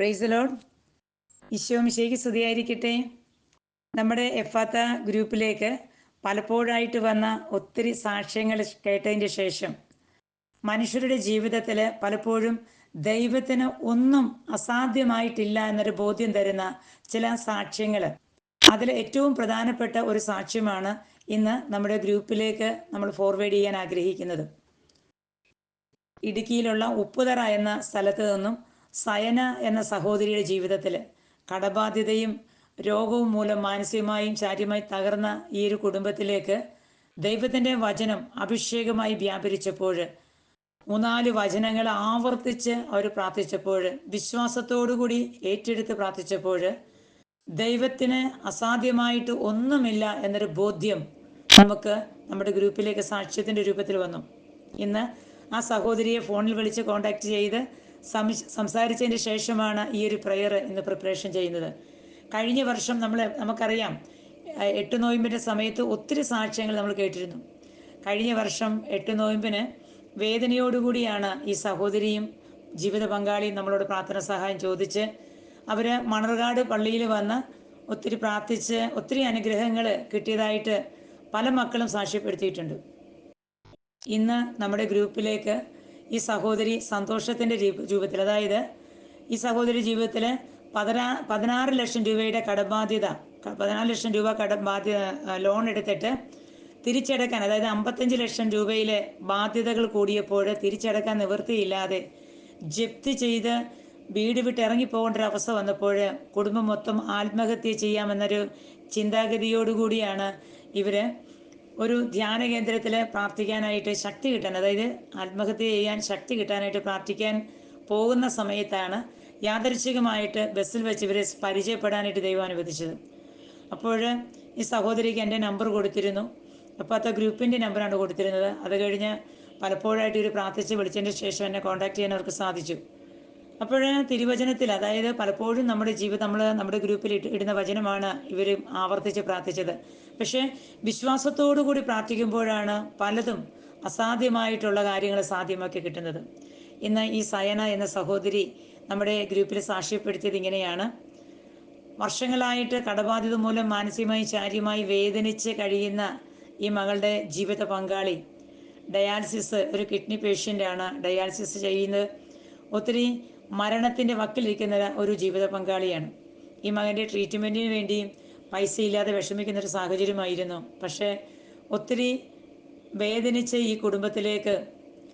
Price load Isho മിശേക്ക് സ്തുതിയായിരിക്കട്ടെ. നമ്മുടെ എഫാത്ത ഗ്രൂപ്പിലേക്ക് പലപ്പോഴായിട്ട് വന്ന ഒത്തിരി സാക്ഷ്യങ്ങൾ കേട്ടതിന്റെ ശേഷം മനുഷ്യരുടെ ജീവിതത്തിൽ പലപ്പോഴും ദൈവത്തിന് ഒന്നും അസാധ്യമായിട്ടില്ല എന്നൊരു ബോധ്യം തരുന്ന ചില സാക്ഷ്യങ്ങൾ അതിൽ ഏറ്റവും പ്രധാനപ്പെട്ട ഒരു സാക്ഷ്യമാണ് ഇന്ന് നമ്മുടെ ഗ്രൂപ്പിലേക്ക് നമ്മൾ ഫോർവേഡ് ചെയ്യാൻ ആഗ്രഹിക്കുന്നത്. ഇടുക്കിയിലുള്ള ഉപ്പുതറ എന്ന സ്ഥലത്ത് നിന്നും സയന എന്ന സഹോദരിയുടെ ജീവിതത്തിൽ കടബാധ്യതയും രോഗവും മൂലം മാനസികമായും ശാരീരമായി തകർന്ന ഈ ഒരു കുടുംബത്തിലേക്ക് ദൈവത്തിന്റെ വചനം അഭിഷേകമായി വ്യാപരിച്ചപ്പോൾ മൂന്നാൽ വചനങ്ങൾ ആവർത്തിച്ച് അവർ പ്രാർത്ഥിച്ചപ്പോൾ വിശ്വാസത്തോടുകൂടി ഏറ്റെടുത്ത് പ്രാർത്ഥിച്ചപ്പോൾ ദൈവത്തിന് അസാധ്യമായിട്ട് ഒന്നുമില്ല എന്നൊരു ബോധ്യം നമുക്ക് നമ്മുടെ ഗ്രൂപ്പിലേക്ക് സാക്ഷ്യത്തിന്റെ രൂപത്തിൽ വന്നു. ഇന്ന് ആ സഹോദരിയെ ഫോണിൽ വിളിച്ച് കോണ്ടാക്ട് ചെയ്ത് സംസാരിച്ചതിന് ശേഷമാണ് ഈ ഒരു പ്രെയർ ഇന്ന് പ്രിപ്പറേഷൻ ചെയ്യുന്നത്. കഴിഞ്ഞ വർഷം നമ്മൾ നമുക്കറിയാം എട്ട് നോയമ്പിന്റെ സമയത്ത് ഒത്തിരി സാക്ഷ്യങ്ങൾ നമ്മൾ കേട്ടിരുന്നു. കഴിഞ്ഞ വർഷം എട്ട് നോയമ്പിന് വേദനയോടുകൂടിയാണ് ഈ സഹോദരിയും ജീവിത പങ്കാളിയും നമ്മളോട് പ്രാർത്ഥന സഹായം ചോദിച്ച് അവർ മണർകാട് പള്ളിയിൽ വന്ന് ഒത്തിരി പ്രാർത്ഥിച്ച് ഒത്തിരി അനുഗ്രഹങ്ങൾ കിട്ടിയതായിട്ട് പല മക്കളും സാക്ഷ്യപ്പെടുത്തിയിട്ടുണ്ട്. ഇന്ന് നമ്മുടെ ഗ്രൂപ്പിലേക്ക് ഈ സഹോദരി സന്തോഷത്തിന്റെ രൂപത്തിൽ. അതായത് ഈ സഹോദരി ജീവിതത്തിൽ പതിനാ പതിനാറ് ലക്ഷം രൂപയുടെ കടബാധ്യത പതിനാല് ലക്ഷം രൂപ കടബാധ്യത ലോൺ എടുത്തിട്ട് തിരിച്ചടക്കാൻ അതായത് അമ്പത്തഞ്ച് ലക്ഷം രൂപയിലെ ബാധ്യതകൾ കൂടിയപ്പോൾ തിരിച്ചടക്കാൻ നിവൃത്തിയില്ലാതെ ജപ്തി ചെയ്ത് വീട് വിട്ട് ഇറങ്ങിപ്പോകേണ്ട ഒരു അവസ്ഥ വന്നപ്പോൾ കുടുംബം മൊത്തം ആത്മഹത്യ ചെയ്യാമെന്നൊരു ചിന്താഗതിയോടുകൂടിയാണ് ഇവർ ഒരു ധ്യാന കേന്ദ്രത്തിൽ പ്രാർത്ഥിക്കാനായിട്ട് ശക്തി കിട്ടാൻ അതായത് ആത്മഹത്യ ചെയ്യാൻ ശക്തി കിട്ടാനായിട്ട് പ്രാർത്ഥിക്കാൻ പോകുന്ന സമയത്താണ് യാദർശികമായിട്ട് ബസ്സിൽ വെച്ച് ഇവരെ പരിചയപ്പെടാനായിട്ട് ദൈവം അനുവദിച്ചത്. അപ്പോൾ ഈ സഹോദരിക്ക് എന്റെ നമ്പർ കൊടുത്തിരുന്നു. അപ്പോൾ ഗ്രൂപ്പിന്റെ നമ്പറാണ് കൊടുത്തിരുന്നത്. അത് കഴിഞ്ഞ് പലപ്പോഴായിട്ട് ഇവർ പ്രാർത്ഥിച്ച് വിളിച്ചതിന് ശേഷം എന്നെ കോൺടാക്ട് ചെയ്യാൻ അവർക്ക് സാധിച്ചു. അപ്പോൾ തിരുവചനത്തിൽ അതായത് പലപ്പോഴും നമ്മുടെ ജീവിതം നമ്മൾ നമ്മുടെ ഗ്രൂപ്പിൽ ഇടുന്ന വചനമാണ് ഇവർ ആവർത്തിച്ച് പ്രാർത്ഥിച്ചത്. പക്ഷേ വിശ്വാസത്തോടു കൂടി പ്രാർത്ഥിക്കുമ്പോഴാണ് പലതും അസാധ്യമായിട്ടുള്ള കാര്യങ്ങൾ സാധ്യമാക്കി കിട്ടുന്നത്. ഇന്ന് ഈ സയന എന്ന സഹോദരി നമ്മുടെ ഗ്രൂപ്പിൽ സാക്ഷ്യപ്പെടുത്തിയത് ഇങ്ങനെയാണ്. വർഷങ്ങളായിട്ട് കടബാധിത മൂലം മാനസികമായി ശാരീരമായി വേദനിച്ച് കഴിയുന്ന ഈ മകളുടെ ജീവിത പങ്കാളി ഡയാലിസിസ് ഒരു കിഡ്നി പേഷ്യന്റാണ് ഡയാലിസിസ് ചെയ്യുന്നത്. ഒത്തിരി മരണത്തിന്റെ വക്കിലിരിക്കുന്ന ഒരു ജീവിത പങ്കാളിയാണ്. ഈ മകന്റെ ട്രീറ്റ്മെന്റിന് വേണ്ടിയും പൈസയില്ലാതെ വിഷമിക്കുന്ന ഒരു സാഹചര്യമായിരുന്നു. പക്ഷേ ഒത്തിരി വേദനിച്ച് ഈ കുടുംബത്തിലേക്ക്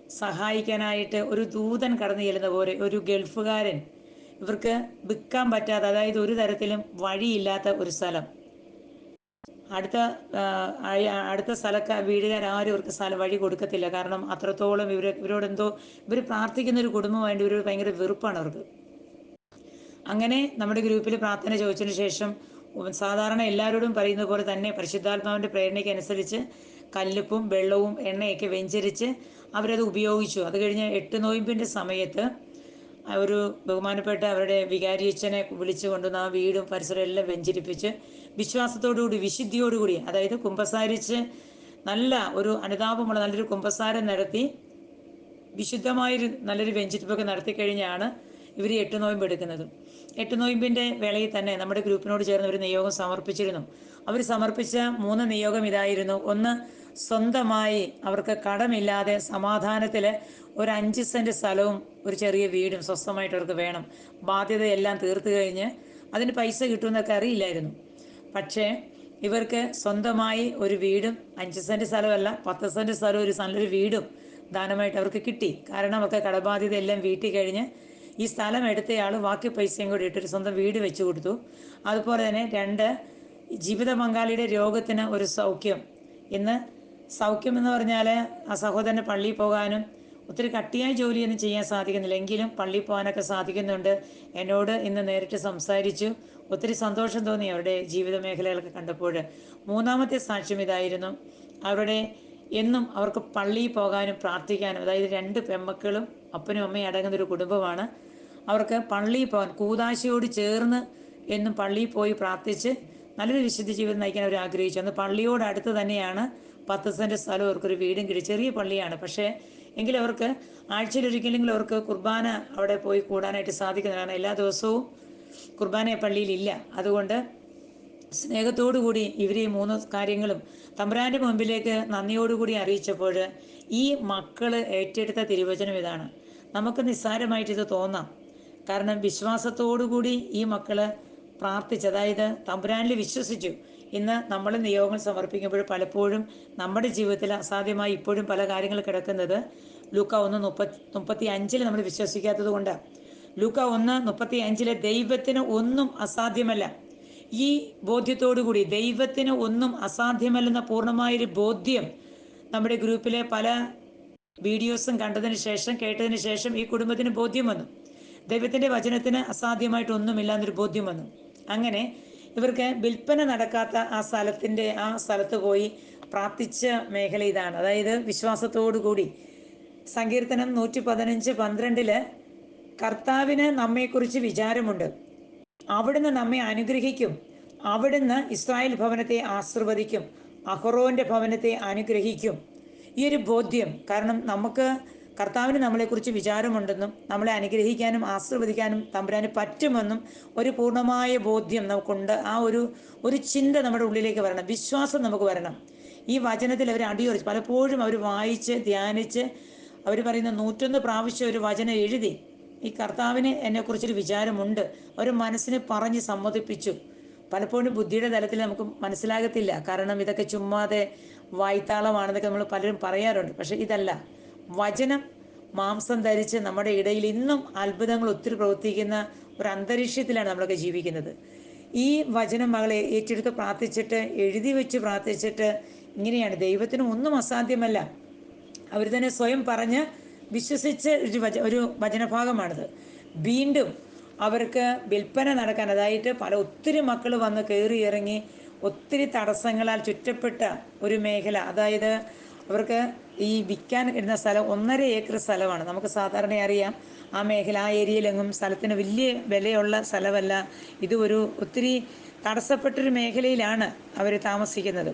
സഹായിക്കാനായിട്ട് ഒരു ദൂതൻ കടന്നു ചെല്ലുന്ന പോലെ ഒരു ഗൾഫുകാരൻ ഇവർക്ക് വിൽക്കാൻ പറ്റാത്ത അതായത് ഒരു തരത്തിലും വഴിയില്ലാത്ത ഒരു സ്ഥലം. അടുത്ത അടുത്ത സ്ഥലക്ക വീടുകാരും ഇവർക്ക് സ്ഥലം വഴി കൊടുക്കത്തില്ല. കാരണം അത്രത്തോളം ഇവർ ഇവരോട് എന്തോ ഇവർ പ്രാർത്ഥിക്കുന്ന ഒരു കുടുംബമായിട്ട് ഇവർ ഭയങ്കര വെറുപ്പാണ് അവർക്ക്. അങ്ങനെ നമ്മുടെ ഗ്രൂപ്പിൽ പ്രാർത്ഥന ചോദിച്ചതിന് ശേഷം സാധാരണ എല്ലാവരോടും പറയുന്ന പോലെ തന്നെ പരിശുദ്ധാത്മാവിന്റെ പ്രേരണയ്ക്ക് അനുസരിച്ച് കല്ലുപ്പും വെള്ളവും എണ്ണയൊക്കെ വെഞ്ചരിച്ച് അവരത് ഉപയോഗിച്ചു. അത് കഴിഞ്ഞ് എട്ട് നോയിമ്പിന്റെ സമയത്ത് ഒരു ബഹുമാനപ്പെട്ട അവരുടെ വികാരിയച്ഛനെ വിളിച്ചു കൊണ്ടുവന്ന് ആ വീടും പരിസരവും എല്ലാം വെഞ്ചരിപ്പിച്ച് വിശ്വാസത്തോടുകൂടി വിശുദ്ധിയോടുകൂടി അതായത് കുമ്പസാരിച്ച് നല്ല ഒരു അനുതാപമുള്ള നല്ലൊരു കുമ്പസാരം നടത്തി വിശുദ്ധമായൊരു നല്ലൊരു വെഞ്ചരിപ്പൊക്കെ നടത്തി കഴിഞ്ഞാണ് ഇവർ എട്ട് നോയമ്പ് എടുക്കുന്നത്. എട്ട് നോയമ്പിന്റെ വേളയിൽ തന്നെ നമ്മുടെ ഗ്രൂപ്പിനോട് ചേർന്ന് ഒരു നിയോഗം സമർപ്പിച്ചിരുന്നു. അവർ സമർപ്പിച്ച മൂന്ന് നിയോഗം ഇതായിരുന്നു. ഒന്ന് സ്വന്തമായി അവർക്ക് കടമില്ലാതെ സമാധാനത്തിൽ ഒരു അഞ്ച് സെന്റ് സ്ഥലവും ഒരു ചെറിയ വീടും സ്വസ്ഥമായിട്ട് അവർക്ക് വേണം. ബാധ്യതയെല്ലാം തീർത്തു കഴിഞ്ഞ് അതിന് പൈസ കിട്ടുമെന്നൊക്കെ അറിയില്ലായിരുന്നു. പക്ഷേ ഇവർക്ക് സ്വന്തമായി ഒരു വീടും അഞ്ച് സെന്റ് സ്ഥലമല്ല പത്ത് സെന്റ് സ്ഥലവും ഒരു നല്ലൊരു വീടും ദാനമായിട്ട് അവർക്ക് കിട്ടി. കാരണം അവർക്ക് കടബാധ്യത എല്ലാം വീട്ടിൽ കഴിഞ്ഞ് ഈ സ്ഥലം എടുത്തയാൾ ബാക്കി പൈസയും കൂടി ഇട്ടൊരു സ്വന്തം വീട് വെച്ചു കൊടുത്തു. അതുപോലെ തന്നെ രണ്ട് ജീവിത പങ്കാളിയുടെ രോഗത്തിന് ഒരു സൗഖ്യം. ഇന്ന് സൗഖ്യം എന്ന് പറഞ്ഞാൽ ആ സഹോദരന് പള്ളിയിൽ പോകാനും ഒത്തിരി കട്ടിയായ ജോലിയൊന്നും ചെയ്യാൻ സാധിക്കുന്നില്ല. എങ്കിലും പള്ളിയിൽ പോകാനൊക്കെ സാധിക്കുന്നുണ്ട്. എന്നോട് ഇന്ന് നേരിട്ട് സംസാരിച്ചു. ഒത്തിരി സന്തോഷം തോന്നി അവരുടെ ജീവിത മേഖലകളൊക്കെ കണ്ടപ്പോൾ മൂന്നാമത്തെ സാക്ഷ്യം ഇതായിരുന്നു. അവരുടെ എന്നും അവർക്ക് പള്ളിയിൽ പോകാനും പ്രാർത്ഥിക്കാനും അതായത് രണ്ട് പെമ്മക്കളും അപ്പനും അമ്മയും അടങ്ങുന്ന ഒരു കുടുംബമാണ്. അവർക്ക് പള്ളിയിൽ പോകാൻ കൂതാശയോട് ചേർന്ന് എന്നും പള്ളിയിൽ പോയി പ്രാർത്ഥിച്ച് നല്ലൊരു വിശുദ്ധ ജീവിതം നയിക്കാൻ അവർ ആഗ്രഹിച്ചു. അന്ന് പള്ളിയോട് അടുത്ത് തന്നെയാണ് പത്ത് സെന്റ് സ്ഥലം അവർക്കൊരു വീടും കിട്ടി. ചെറിയ പള്ളിയാണ്. പക്ഷേ എങ്കിലും അവർക്ക് ആഴ്ചയിൽ ഒരിക്കലെങ്കിലും അവർക്ക് കുർബാന അവിടെ പോയി കൂടാനായിട്ട് സാധിക്കുന്നില്ല കാരണം എല്ലാ ദിവസവും കുർബാന പള്ളിയിലില്ല അതുകൊണ്ട് സ്നേഹത്തോടു കൂടി ഇവർ ഈ മൂന്ന് കാര്യങ്ങളും തമ്പുരാന്റെ മുമ്പിലേക്ക് നന്ദിയോടുകൂടി അറിയിച്ചപ്പോൾ ഈ മക്കൾ ഏറ്റെടുത്ത തിരുവചനം ഇതാണ്. നമുക്ക് നിസ്സാരമായിട്ട് ഇത് തോന്നാം. കാരണം വിശ്വാസത്തോടുകൂടി ഈ മക്കൾ പ്രാർത്ഥിച്ച് അതായത് തമ്പുരാനിൽ വിശ്വസിച്ചു. ഇന്ന് നമ്മൾ നിയോഗങ്ങൾ സമർപ്പിക്കുമ്പോൾ പലപ്പോഴും നമ്മുടെ ജീവിതത്തിൽ അസാധ്യമായി ഇപ്പോഴും പല കാര്യങ്ങൾ കിടക്കുന്നത് ലൂക്ക ഒന്ന് മുപ്പത്തി മുപ്പത്തി അഞ്ചിൽ നമ്മൾ വിശ്വസിക്കാത്തത് കൊണ്ട്. ലൂക്ക ഒന്ന് മുപ്പത്തി അഞ്ചിലെ ദൈവത്തിന് ഒന്നും അസാധ്യമല്ല. ഈ ബോധ്യത്തോടുകൂടി ദൈവത്തിന് ഒന്നും അസാധ്യമല്ലെന്ന പൂർണമായൊരു ബോധ്യം നമ്മുടെ ഗ്രൂപ്പിലെ പല വീഡിയോസും കണ്ടതിന് ശേഷം കേട്ടതിന് ശേഷം ഈ കുടുംബത്തിന് ബോധ്യം വന്നു. ദൈവത്തിന്റെ വചനത്തിന് അസാധ്യമായിട്ടൊന്നുമില്ല എന്നൊരു ബോധ്യം വന്നു. അങ്ങനെ ഇവർക്ക് വിൽപ്പന നടക്കാത്ത ആ സ്ഥലത്തിന്റെ ആ സ്ഥലത്ത് പോയി പ്രാർത്ഥിച്ച മേഖല ഇതാണ്. അതായത് വിശ്വാസത്തോടു കൂടി. സങ്കീർത്തനം നൂറ്റി പതിനഞ്ച് പന്ത്രണ്ടിൽ കർത്താവിന് നമ്മെക്കുറിച്ച് വിചാരമുണ്ട്. അവിടുന്ന് നമ്മെ അനുഗ്രഹിക്കും. അവിടുന്ന് ഇസ്രായേൽ ഭവനത്തെ ആശീർവദിക്കും. അഹ്റോന്റെ ഭവനത്തെ അനുഗ്രഹിക്കും. ഈ ഒരു ബോധ്യം കാരണം നമുക്ക് കർത്താവിന് നമ്മളെക്കുറിച്ച് വിചാരമുണ്ടെന്നും നമ്മളെ അനുഗ്രഹിക്കാനും ആശീർവദിക്കാനും തമ്പുരാന് പറ്റുമെന്നും ഒരു പൂർണമായ ബോധ്യം നമുക്കുണ്ട്. ആ ഒരു ഒരു ചിന്ത നമ്മുടെ ഉള്ളിലേക്ക് വരണം. വിശ്വാസം നമുക്ക് വരണം. ഈ വചനത്തിൽ അവർ അടിയുറച്ച് പലപ്പോഴും അവർ വായിച്ച് ധ്യാനിച്ച് അവർ പറയുന്ന നൂറ്റൊന്ന് പ്രാവശ്യം ഒരു വചനം എഴുതി ഈ കർത്താവിന് എന്നെക്കുറിച്ചൊരു വിചാരമുണ്ട്. ഒരു മനസ്സിനെ പറഞ്ഞ് സമ്മതിപ്പിച്ചു. പലപ്പോഴും ബുദ്ധിയുടെ തലത്തിൽ നമുക്ക് മനസ്സിലാകത്തില്ല. കാരണം ഇതൊക്കെ ചുമ്മാതെ വായ്ത്താളമാണെന്നൊക്കെ നമ്മൾ പലരും പറയാറുണ്ട്. പക്ഷെ ഇതല്ല. വചനം മാംസം ധരിച്ച് നമ്മുടെ ഇടയിൽ ഇന്നും അത്ഭുതങ്ങൾ ഒത്തിരി പ്രവർത്തിക്കുന്ന ഒരു അന്തരീക്ഷത്തിലാണ് നമ്മളൊക്കെ ജീവിക്കുന്നത്. ഈ വചനം മകളെ ഏറ്റെടുത്ത് പ്രാർത്ഥിച്ചിട്ട് എഴുതി വെച്ച് പ്രാർത്ഥിച്ചിട്ട് ഇങ്ങനെയാണ്. ദൈവത്തിന് ഒന്നും അസാധ്യമല്ല. അവർ തന്നെ സ്വയം പറഞ്ഞ് വിശ്വസിച്ച് ഒരു വച ഒരു വചനഭാഗമാണിത്. വീണ്ടും അവർക്ക് വിൽപ്പന നടക്കാൻ അതായിട്ട് പല ഒത്തിരി മക്കൾ വന്ന് കയറി ഇറങ്ങി ഒത്തിരി തടസ്സങ്ങളാൽ ചുറ്റപ്പെട്ട ഒരു മേഖല. അതായത് അവർക്ക് ഈ വിൽക്കാൻ ഇടുന്ന സ്ഥലം ഒന്നര ഏക്കർ സ്ഥലമാണ്. നമുക്ക് സാധാരണ അറിയാം ആ മേഖല ആ ഏരിയയിലെങ്ങും സ്ഥലത്തിന് വലിയ വിലയുള്ള സ്ഥലമല്ല. ഇത് ഒരു ഒത്തിരി തടസ്സപ്പെട്ടൊരു മേഖലയിലാണ് അവർ താമസിക്കുന്നത്.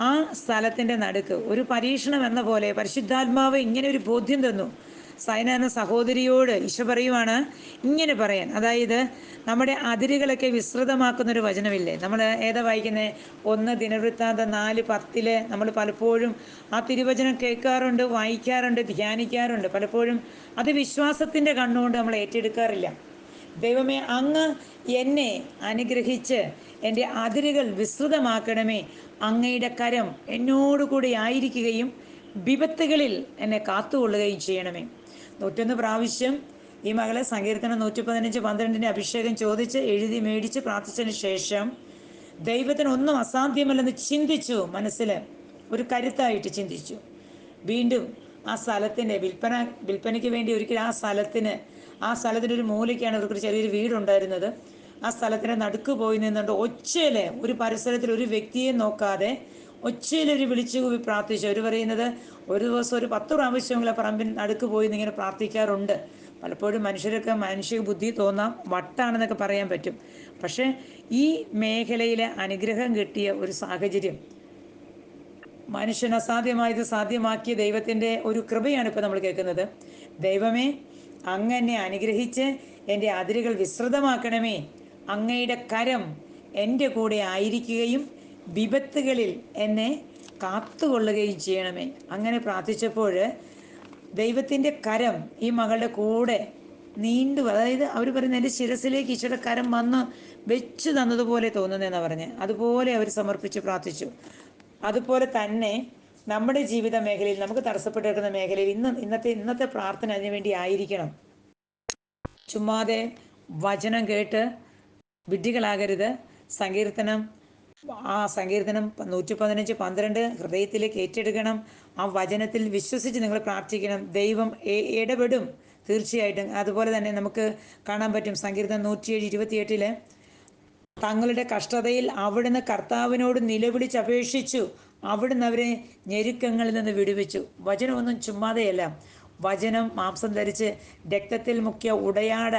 ആ സ്ഥലത്തിന്റെ നടുക്ക് ഒരു പരീക്ഷണം എന്ന പോലെ പരിശുദ്ധാത്മാവ് ഇങ്ങനെ ഒരു ബോധ്യം തന്നു. സൈന എന്ന സഹോദരിയോട് ഈശോ പറയുവാണ് ഇങ്ങനെ പറയാൻ. അതായത് നമ്മുടെ അതിരുകളൊക്കെ വിസ്തൃതമാക്കുന്ന ഒരു വചനമില്ലേ? നമ്മൾ ഏതാ വായിക്കുന്നത് ഒന്ന് ദിനവൃത്താന്ത നാല് പത്തിൽ നമ്മൾ പലപ്പോഴും ആ തിരുവചനം കേൾക്കാറുണ്ട് വായിക്കാറുണ്ട് ധ്യാനിക്കാറുണ്ട്. പലപ്പോഴും അത് വിശ്വാസത്തിന്റെ കണ്ണുകൊണ്ട് നമ്മൾ ഏറ്റെടുക്കാറില്ല. ദൈവമേ അങ്ങ് എന്നെ അനുഗ്രഹിച്ച് എന്റെ അതിരുകൾ വിസ്തൃതമാക്കണമേ. അങ്ങയുടെ കരം എന്നോടുകൂടി ആയിരിക്കുകയും വിപത്തുകളിൽ എന്നെ കാത്തുകൊള്ളുകയും ചെയ്യണമേ. നൂറ്റൊന്ന് പ്രാവശ്യം ഈ മകളെ സങ്കീർത്തനം നൂറ്റി പതിനഞ്ച് പന്ത്രണ്ടിന്റെ അഭിഷേകം ചോദിച്ച് എഴുതി മേടിച്ച് പ്രാർത്ഥിച്ചതിന് ശേഷം ദൈവത്തിന് ഒന്നും അസാധ്യമല്ലെന്ന് ചിന്തിച്ചു. മനസ്സിൽ ഒരു കരുത്തായിട്ട് ചിന്തിച്ചു. വീണ്ടും ആ സ്ഥലത്തിന്റെ വിൽപ്പന വിൽപ്പനയ്ക്ക് വേണ്ടി ഒരിക്കലും ആ സ്ഥലത്തിന് ആ സ്ഥലത്തിന്റെ ഒരു മൂലയ്ക്കാണ് ഇവർക്കൊരു ചെറിയൊരു വീടുണ്ടായിരുന്നത്. ആ സ്ഥലത്തിന്റെ നടുക്ക് പോയി നിന്നുകൊണ്ട് ഒച്ചയിൽ ഒരു പരിസരത്തിൽ ഒരു വ്യക്തിയെ നോക്കാതെ ഒച്ചയിലൊരു വിളിച്ചു കൂവി പ്രാർത്ഥിച്ചു. അവർ പറയുന്നത് ഒരു ദിവസം ഒരു പത്ത് പ്രാവശ്യമെങ്കിലും പറമ്പിൻ നടുക്ക് പോയി ഇങ്ങനെ പ്രാർത്ഥിക്കാറുണ്ട്. പലപ്പോഴും മനുഷ്യരൊക്കെ മാനുഷിക ബുദ്ധി തോന്നാം വട്ടാണെന്നൊക്കെ പറയാൻ പറ്റും. പക്ഷേ ഈ മേഖലയിലെ അനുഗ്രഹം കിട്ടിയ ഒരു സാഹചര്യം. മനുഷ്യൻ അസാധ്യമായത് സാധ്യമാക്കിയ ദൈവത്തിന്റെ ഒരു കൃപയാണ് ഇപ്പോൾ നമ്മൾ കേൾക്കുന്നത്. ദൈവമേ അങ്ങനെ അനുഗ്രഹിച്ച് എന്റെ അതിരുകൾ വിസ്തൃതമാക്കണമേ. അങ്ങയുടെ കരം എന്റെ കൂടെ ആയിരിക്കുകയും വിപത്തുകളിൽ എന്നെ കാത്തുകൊള്ളുകയും ചെയ്യണമേ. അങ്ങനെ പ്രാർത്ഥിച്ചപ്പോൾ ദൈവത്തിന്റെ കരം ഈ മകളുടെ കൂടെ നീണ്ടു അതായത് അവർ പറയുന്ന എന്റെ ശിരസിലേക്ക് ഈശോയുടെ കരം വന്ന് വെച്ച് തന്നതുപോലെ തോന്നുന്നതെന്നാണ് പറഞ്ഞ്. അതുപോലെ അവർ സമർപ്പിച്ച് പ്രാർത്ഥിച്ചു. അതുപോലെ തന്നെ നമ്മുടെ ജീവിത മേഖലയിൽ നമുക്ക് തടസ്സപ്പെട്ട് കിടക്കുന്ന മേഖലയിൽ ഇന്ന് ഇന്നത്തെ ഇന്നത്തെ പ്രാർത്ഥന അതിനു വേണ്ടി ആയിരിക്കണം. ചുമ്മാതെ വചനം കേട്ട് വിഡ്ഢികളാകരുത്. സങ്കീർത്തനം ആ സങ്കീർത്തനം നൂറ്റി പതിനഞ്ച് പന്ത്രണ്ട് ഹൃദയത്തിലേക്ക് ഏറ്റെടുക്കണം. ആ വചനത്തിൽ വിശ്വസിച്ച് നിങ്ങൾ പ്രാർത്ഥിക്കണം. ദൈവം ഇടപെടും. തീർച്ചയായിട്ടും. അതുപോലെ തന്നെ നമുക്ക് കാണാൻ പറ്റും സങ്കീർത്തനം നൂറ്റിയേഴ് ഇരുപത്തിയെട്ടിൽ. തങ്ങളുടെ കഷ്ടതയിൽ അവിടുന്ന് കർത്താവിനോട് നിലവിളിച്ച് അപേക്ഷിച്ചു. അവിടുന്ന് അവരെ ഞെരുക്കങ്ങളിൽ നിന്ന് വിടുവിച്ചു. വചനമൊന്നും ചുമ്മാതെയല്ല. വചനം മാംസം ധരിച്ച് രക്തത്തിൽ മുക്കിയ ഉടയാട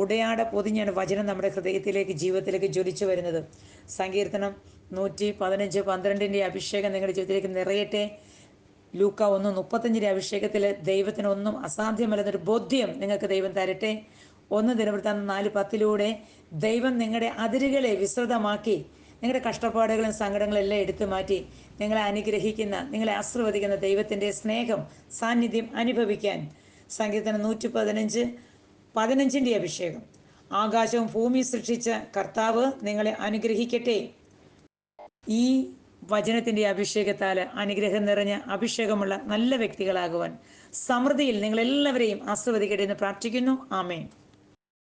ഉടയാട പൊതിഞ്ഞാണ് വചനം നമ്മുടെ ഹൃദയത്തിലേക്ക് ജീവിതത്തിലേക്ക് ജ്വലിച്ചു വരുന്നത്. സങ്കീർത്തനം നൂറ്റി പതിനഞ്ച് പന്ത്രണ്ടിന്റെ അഭിഷേകം നിങ്ങളുടെ ജീവിതത്തിലേക്ക് നിറയട്ടെ. ലൂക്ക ഒന്ന് മുപ്പത്തഞ്ചിന്റെ അഭിഷേകത്തിൽ ദൈവത്തിന് ഒന്നും അസാധ്യമല്ലെന്നൊരു ബോധ്യം നിങ്ങൾക്ക് ദൈവം തരട്ടെ. ഒന്ന് ദിനവൃത്താന്തം നാല് പത്തിലൂടെ ദൈവം നിങ്ങളുടെ അതിരുകളെ വിസ്തൃതമാക്കി നിങ്ങളുടെ കഷ്ടപ്പാടുകളും സങ്കടങ്ങളും എല്ലാം എടുത്തു മാറ്റി നിങ്ങളെ അനുഗ്രഹിക്കുന്ന നിങ്ങളെ ആശ്രവദിക്കുന്ന ദൈവത്തിന്റെ സ്നേഹം സാന്നിധ്യം അനുഭവിക്കാൻ. സങ്കീർത്തനം നൂറ്റി പതിനഞ്ച് പതിനഞ്ചിന്റെ അഭിഷേകം. ആകാശവും ഭൂമി സൃഷ്ടിച്ച കർത്താവ് നിങ്ങളെ അനുഗ്രഹിക്കട്ടെ. ഈ വചനത്തിന്റെ അഭിഷേകത്താൽ അനുഗ്രഹം നിറഞ്ഞ അഭിഷേകമുള്ള നല്ല വ്യക്തികളാകുവാൻ സമൃദ്ധിയിൽ നിങ്ങളെല്ലാവരെയും ആസ്വദിക്കട്ടെ എന്ന് പ്രാർത്ഥിക്കുന്നു. ആമേൻ.